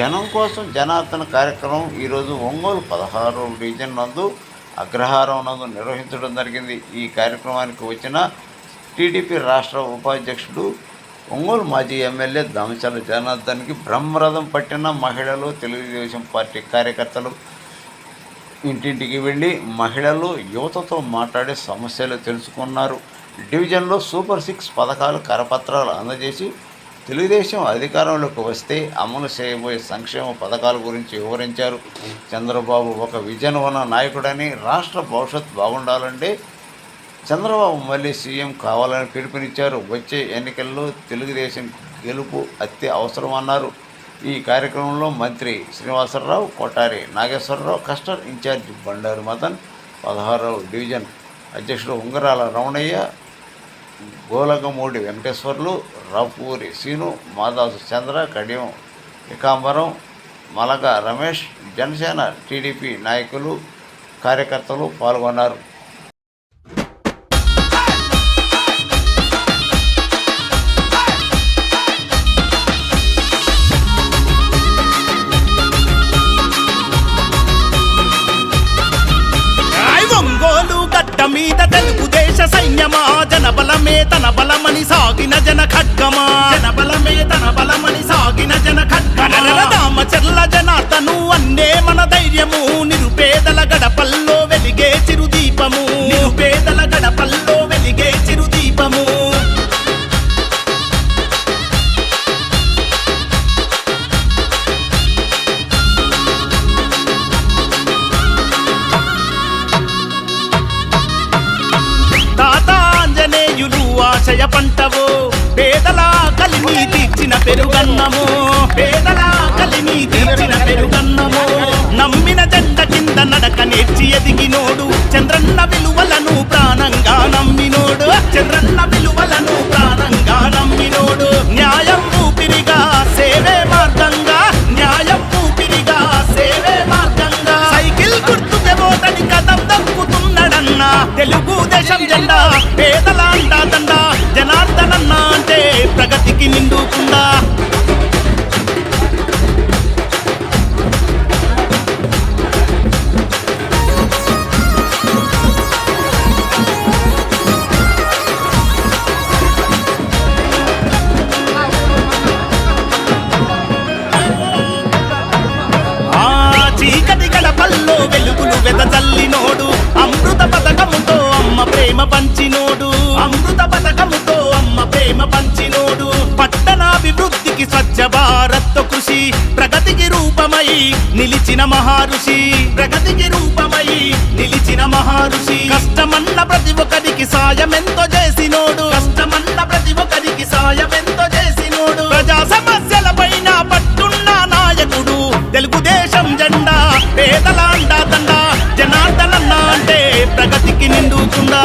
జనం కోసం జనార్దన కార్యక్రమం ఈరోజు ఒంగోలు పదహారు డివిజన్ నందు అగ్రహారం నందు నిర్వహించడం జరిగింది. ఈ కార్యక్రమానికి వచ్చిన టీడీపీ రాష్ట్ర ఉపాధ్యక్షుడు ఒంగోలు మాజీ ఎమ్మెల్యే దామచల జనార్దన్కి బ్రహ్మరథం పట్టిన మహిళలు తెలుగుదేశం పార్టీ కార్యకర్తలు ఇంటింటికి వెళ్ళి మహిళలు యువతతో మాట్లాడే సమస్యలు తెలుసుకున్నారు. డివిజన్లో సూపర్ సిక్స్ పథకాలు కరపత్రాలు అందజేసి తెలుగుదేశం అధికారంలోకి వస్తే అమలు చేయబోయే సంక్షేమ పథకాల గురించి వివరించారు. చంద్రబాబు ఒక విజన్ ఉన్న నాయకుడని రాష్ట్ర భవిష్యత్ బాగుండాలంటే చంద్రబాబు మళ్ళీ సీఎం కావాలని పిలుపునిచ్చారు. వచ్చే ఎన్నికల్లో తెలుగుదేశం గెలుపు అతి అవసరమన్నారు. ఈ కార్యక్రమంలో మంత్రి Srinivasarao Kottari Nageswararao cluster in charge Bandaru Madan పదహారవ డివిజన్ అధ్యక్షుడు ఉంగరాల రమణయ్య గోలకమూడి వెంకటేశ్వర్లు రాపూరి సీను మాదాసు చంద్ర కడియం ఏకాంబరం మలక రమేష్ జనసేన టీడీపీ నాయకులు కార్యకర్తలు పాల్గొన్నారు. బలమని సాగిన జన ఖడ్గమా? జనబలమే తన బలమని సాగిన జన ఖడ్గమా? రామచర్ల జనార్దను అన్నే మన ధైర్యము నిరుపేదల గడపల్లో ఆశయ పంటవు పేదల కలిమి తీర్చిన పెరుగన్నము పేదల కలిమి తీర్చిన పెరుగన్నము. నమ్మిన జెండ కింద నడక నేర్చి ఎదిగినోడు చంద్రన్న విలువలను ప్రాణంగా నమ్మినోడు చంద్రన్న విలువలను ప్రాణంగా నమ్మినోడు. న్యాయం ఊపిరిగా సేవే మార్గంగా న్యాయం ఊపిరిగా సేవే మార్గంగా. సైకిల్ గుర్తుకే ఓటని కథం దక్కుతున్నాడన్నా తెలుగు జెండా పేదలా ప్రగతికి నిండుకుందా స్వచ్ఛ భారత్ కృషి ప్రగతికి రూపమై నిలిచిన మహారుషి. ప్రగతికి రూపమై నిలిచిన మహారుషి. కష్టమన్న ప్రతి ఒక్కరికి సాయమెంతో చేసినోడు. కష్టమన్న ప్రతి ఒక్కరికి సాయమెంతో చేసినోడు. ప్రజా సమస్యల పైన పట్టున్న నాయకుడు. తెలుగుదేశం జెండా పేదల అండా దండ జనార్దనన్న అంటే ప్రగతికి నిండుతుందా?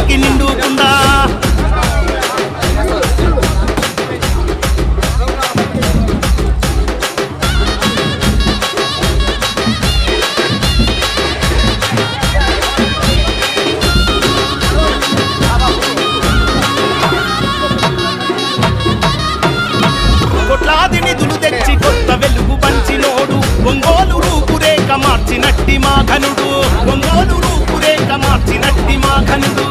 బతికి నిండుకుందా మార్చినట్టి మా ఘనుడు. ఒంగోలు రూపురేఖ మార్చినట్టి మా ఘనుడు.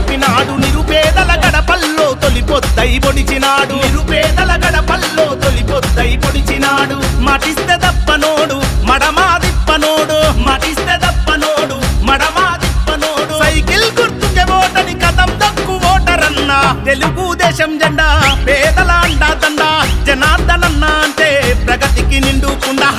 నిలిపినాడు. నిరుపేదల గడపల్లో తొలిపొద్దై పొడిచినాడు. నిరుపేదల గడపల్లో తొలిపొద్దై పొడిచినాడు. మటిస్తే దప్పనోడు మడమా దిప్పనోడు మటిస్తే దప్పనోడు మడమా దిప్పనోడు సైకిల్ గుర్తుకే ఓటని కథం దక్కు ఓటరన్నా. తెలుగుదేశం జెండా పేదల అండా దండా. జనార్దనన్నా అంటే ప్రగతికి నిండుకుండా.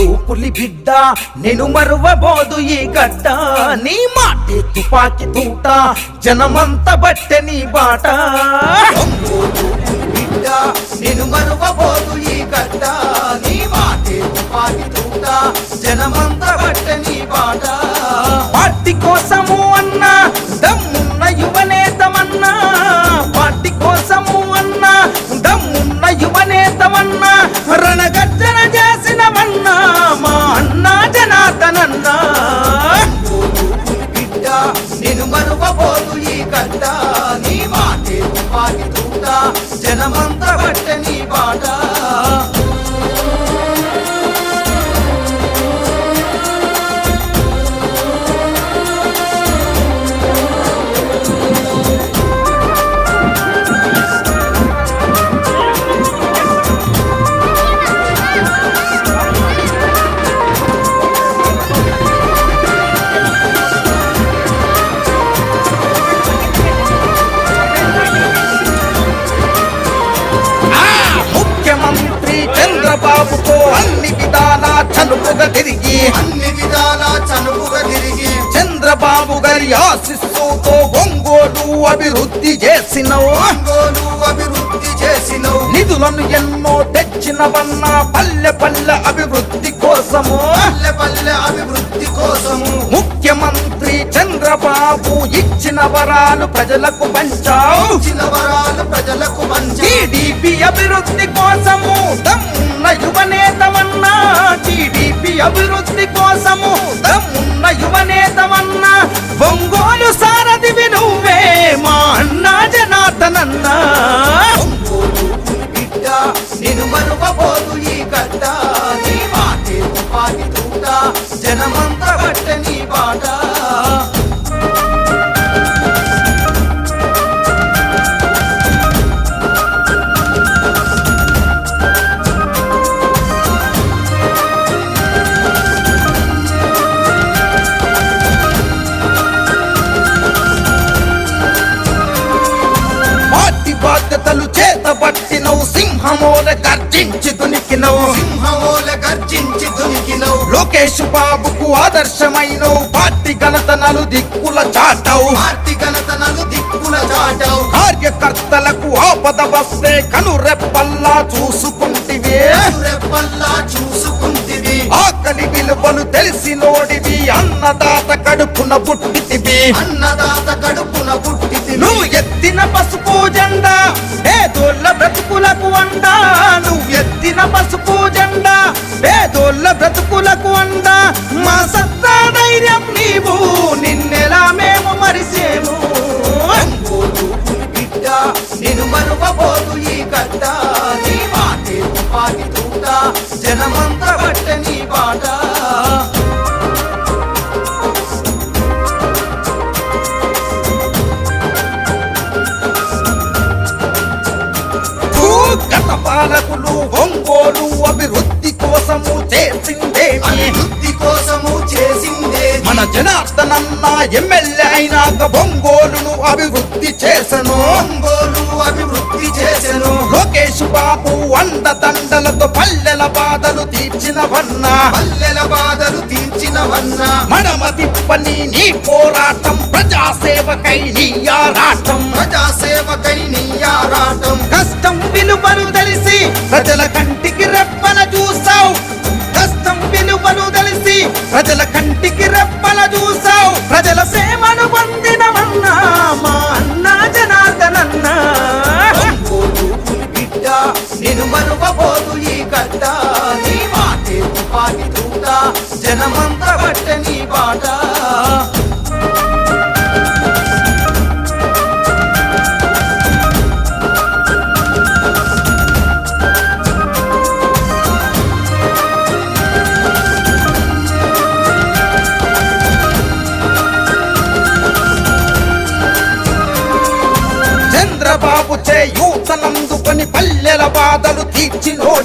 ఒంగోలు పులి బిడ్డ నేను మరువబోదు ఈ గడ్డ. నీ మాటే తుపాకి తూట జనమంత బట్టె నీ బాట. బిడ్డ నేను మరువబోదు ఈ గడ్డ. నీ మాటే తుపాకి తూట జనమంత బట్టె నీ బాట. పార్టీ కోసం చనుపుగా తిరిగి. అన్ని విధాల చనువుగా తిరిగి. చంద్రబాబు గారి ఆశిస్సుతో ఒంగోలు అభివృద్ధి చేసిన ఒంగోలు అభివృద్ధి చేసినవు. నిధులను ఎన్నో తెచ్చినవన్న పల్లె పల్లె అభివృద్ధి కోసము. పల్లె పల్లె అభివృద్ధి కోసము. ముఖ్యమంత్రి చంద్రబాబు ఇచ్చిన వరాలు ప్రజలకు పంచావు. ఇచ్చిన వరాలు ప్రజలకు మంచి టీడీపీ అభివృద్ధి కోసము దమ్మున్న యువనేతమన్నా టీడీపీ అభివృద్ధి కోసము దమ్మున్న యువనేతమన్నా ఒంగోలు సారథివి నువ్వే లోకేష్ బాబుకు ఆదర్శమైనవు. పార్టీ ఘనతనలు దిక్కుల చాటవు. పార్టీ ఘనతనలు దిక్కుల చాటావు. కార్యకర్తలకు ఆపద వస్తే కనురెప్పల్లా చూసుకుంటివే. రెప్పల్లా చూసుకుంటివి. ఆకలి విలువలు తెలిసినోడివి. అన్నదాత కడుపున పుట్టితివి అన్నదాత కడుపున పుట్టితివి నువ్వు ఎత్తిన పసుపు జెండా పేదోళ్ళ బ్రతుకులకు అండా. నువ్వు ఎత్తిన పసుపు జెండా పేదోళ్ళ బ్రతుకులకు అండా మా సత్తా ధైర్యం నీవు ఎమ్మెల్యే అయినాక ఒంగోలును అభివృద్ధి చేసను. ఒంగోలు అభివృద్ధి చేసెను. లోకేష్ బాబు అండదండలతో పల్లెల బాధలు తీర్చినవన్న పల్లెల బాధలు తీర్చినవన్న మడమ తిప్పని నీ పోరాటం ప్రజాసేవకై నీ ఆరాటం. ప్రజాసేవకై నీ ఆరాటం. కష్టం విలువలు తెలిసి ప్రజల కంటికి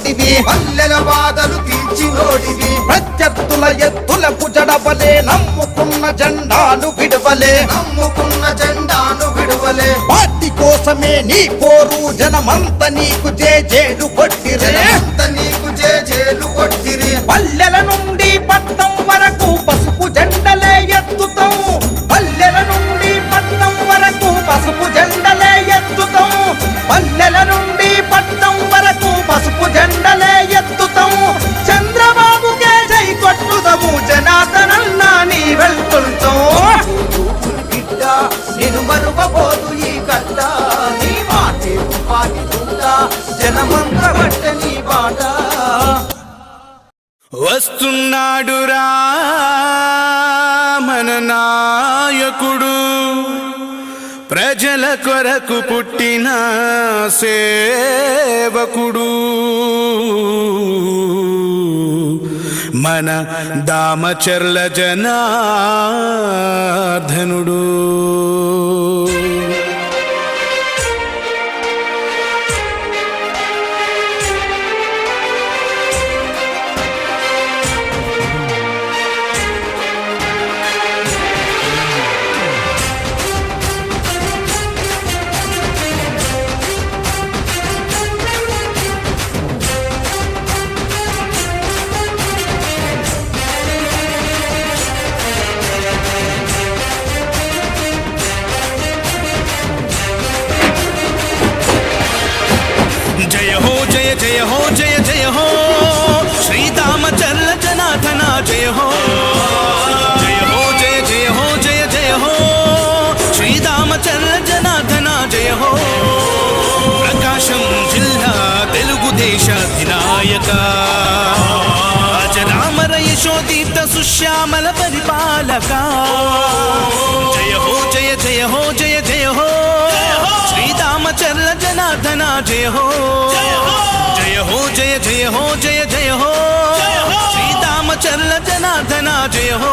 తీర్చినోడివి పల్లెల బాధలు తీర్చినోడివి ప్రత్యర్థుల ఎత్తులకు జడవలే నమ్ముకున్న జెండాను విడవలే. నమ్ముకున్న జెండాను విడువలే. పార్టీ కోసమే నీ పోరు జనమంత నీకు జేజేలు కొట్టిరే. జనమంత నీకు జేజేలు కొట్టిరి. పల్లెల కొరకు పుట్టిన సేవకుడు. మన దామచర్ల జనార్దనుడు. జయ హో జయ జయ హో శ్రీరామచర్ల జనార్దన జయ హో జయ హో జయ జయ హో జయ జయ హో శ్రీరామచర్ల జనార్దన జయ హో ప్రకాశం జిల్లా తెలుగుదేశ అధినాయక అజరామర యశోదీప్త సుశ్యామల పరిపాలక జయ హో జయ జయ హో జయ జనార్దన జయ హో జయ హో జయ జయ హో జయ జయ హో శ్రీరామచర్ల జనార్దన జయ హో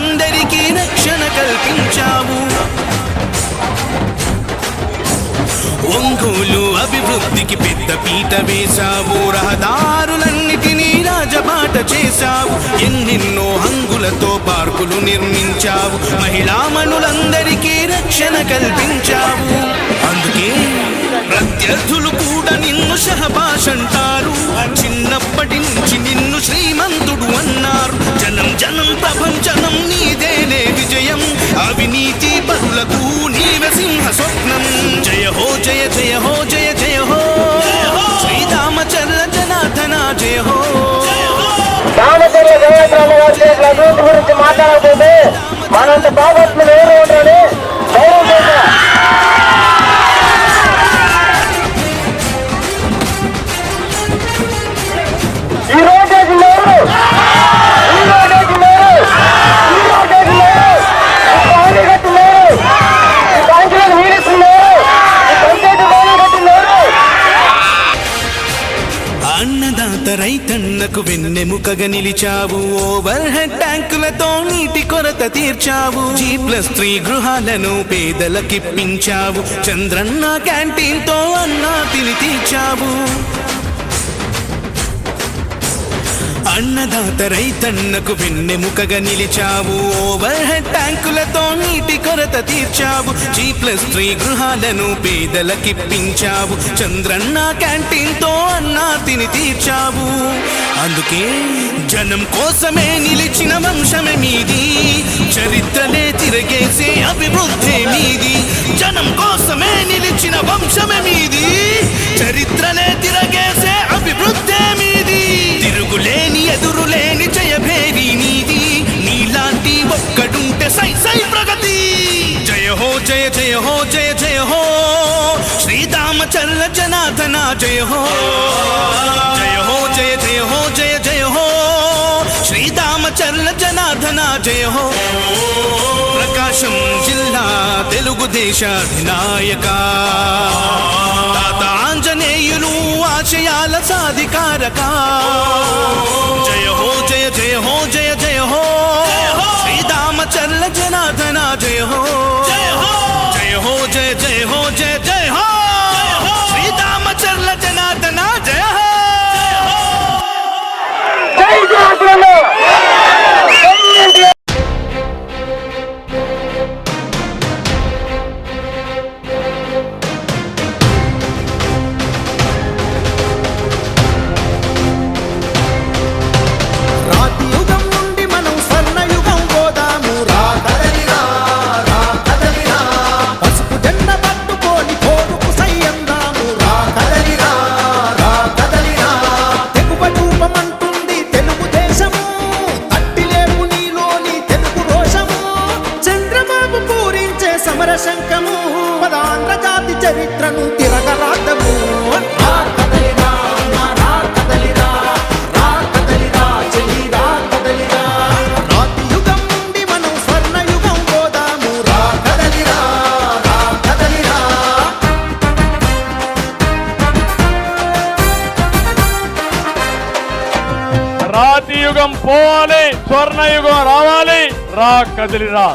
వృద్ధికి పెద్ద పీట వేశావు. రహదారులన్నిటినీ రాజబాట చేశావు. ఎన్నెన్నో హంగులతో పార్కులు నిర్మించావు. మహిళామణులందరికీ రక్షణ కల్పించావు. అందుకే ప్రత్యర్థులు కూడా నిన్ను షహబాష్ అంటారు. చిన్నప్పటి నుంచి నిన్ను శ్రీమంతుడు అన్నారు. జనం జనం జనం ప్రపంచనం నీదేనే విజయం. అవినీతి పరులకు నీవే సింహ స్వప్నం. జయ హో జయ జయ హో జయ రామచంద్ర జయచంద్ర చేసిన అభివృద్ధి గురించి మాట్లాడకపోతే మనంత బాగోట్లు ఎవరు ఉండరని వెన్నెముకగా నిలిచావు. ఓవర్ హెడ్ ట్యాంకులతో నీటి కొరత తీర్చావు. జీ ప్లస్ త్రీ గృహాలను పేదలకిప్పించావు. చంద్రన్న క్యాంటీన్తో అన్నా తిని తీర్చావు. అన్నదాత రైతన్నకు వెన్నెముకగా నిలిచావు. ఓవర్ హెడ్ ట్యాంకులతో నీటి కొరత తీర్చావు. జీ ప్లస్ త్రీ గృహాలను పేదలకిప్పించావు చంద్రన్న క్యాంటీన్తో అన్నా తిని తీర్చావు. అందుకే జనం కోసమే నిలిచిన వంశమే మీది. చరిత్రలే తిరగేసే అభివృద్ధి మీది. జనం కోసమే నిలిచిన వంశమే మీది. చరిత్రలే తిరగేసే అభివృద్ధి మీది. తిరుగులేని ఎదురులేని జయభేరి నీది. నీలాంటి ఒక్కడుంటే సై సై ప్రగతి. జయ హో జయ జయ హో జయ జయ హో. శ్రీరామచంద్ర జనార్దన జయ హో. జయ హో జయ జయ హో జయ జయ హో. శ్రీరామచంద్ర జనార్దన జయ హో. ప్రకాశం జిల్లా తెలుగుదేశాధినాయక తాత ఆంజనేయులు ఆశయాల సాధికారక జయ హో జయ జయ హో జయ జయ హో శ్రీరామచంద్ర జనార్దన జయ హో జయ హో జయ హో జయ జయ హో జయ జయ యుగం పోవాలి స్వర్ణయుగం రావాలి రా కదిలిరా.